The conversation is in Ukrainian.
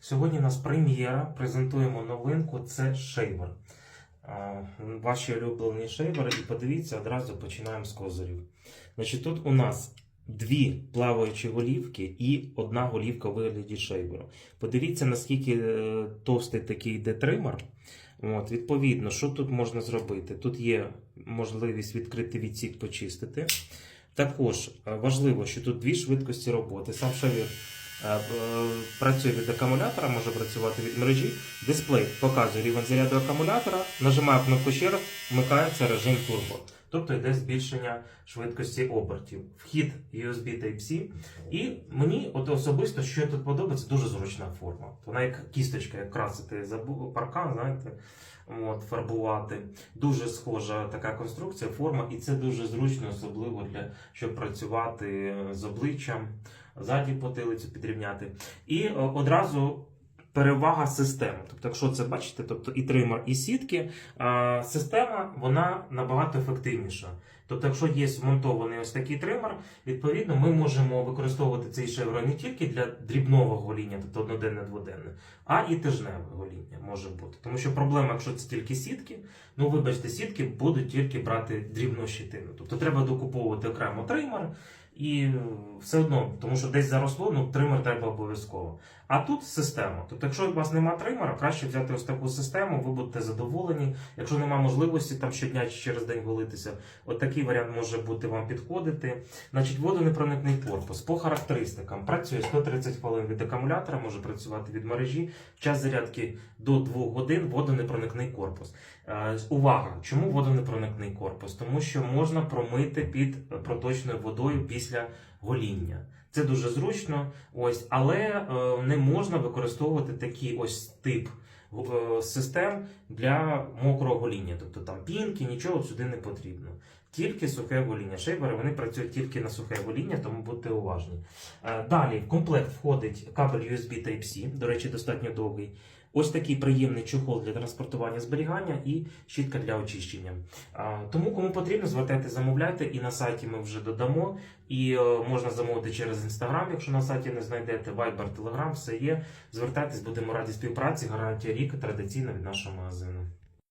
Сьогодні у нас прем'єра. Презентуємо новинку. Це шейвер. Ваші улюблені шейвери. І подивіться, одразу починаємо з козирів. Значить, тут у нас дві плаваючі голівки і одна голівка у вигляді шейверу. Подивіться, наскільки е, товстий такий йде тример. От, відповідно, що тут можна зробити? Тут є можливість відкрити відсік, почистити. Також е, важливо, що тут дві швидкості роботи. Сам е, працює від акумулятора, може працювати від мережі. Дисплей показує рівень заряду акумулятора, нажимаю кнопку ще раз, вмикається режим турбо. Тобто йде збільшення швидкості обертів. Вхід USB Type-C. І мені от особисто, що тут подобається, дуже зручна форма. Вона як кісточка, як красити паркан, знаєте, от, фарбувати. Дуже схожа така конструкція, форма, і це дуже зручно, особливо для щоб працювати з обличчям, ззаді потилицю підрівняти. І е, одразу. Перевага системи. Тобто, якщо це бачите, тобто і тример, і сітки, система вона набагато ефективніша. Тобто, якщо є змонтований ось такий тример, відповідно ми можемо використовувати цей шеврон не тільки для дрібного гоління, тобто одноденне дводенне, а і тижневе гоління може бути. Тому що проблема, якщо це тільки сітки, ну вибачте, сітки будуть тільки брати дрібну щитину. Тобто треба докуповувати окремо тример. І е, все одно, тому що десь заросло, ну тример треба обов'язково. А тут система. Тобто, якщо у вас немає тримера, краще взяти ось таку систему, ви будете задоволені. Якщо немає можливості там щодня чи через день голитися, от такий варіант може бути вам підходити. Значить, водонепроникний корпус по характеристикам працює 130 хвилин від акумулятора, може працювати від мережі. Час зарядки до 2 годин водонепроникний корпус. Е, Увага! Чому водонепроникний корпус? Тому що можна промити під проточною водою після гоління. Це дуже зручно, ось, але е, не можна використовувати такий ось тип е, систем для мокрого гоління. Тобто там пінки, нічого сюди не потрібно. Тільки сухе гоління. Шейвери вони працюють тільки на сухе гоління, тому будьте уважні. Е, Далі в комплект входить кабель USB Type-C, до речі, достатньо довгий. Ось такий приємний чохол для транспортування зберігання і щітка для очищення. Тому, кому потрібно, звертайте, замовляйте, і на сайті ми вже додамо. І е, можна замовити через інстаграм, якщо на сайті не знайдете, Viber, Telegram, все є. Звертайтесь, будемо раді співпраці. Гарантія рік традиційно від нашого магазину.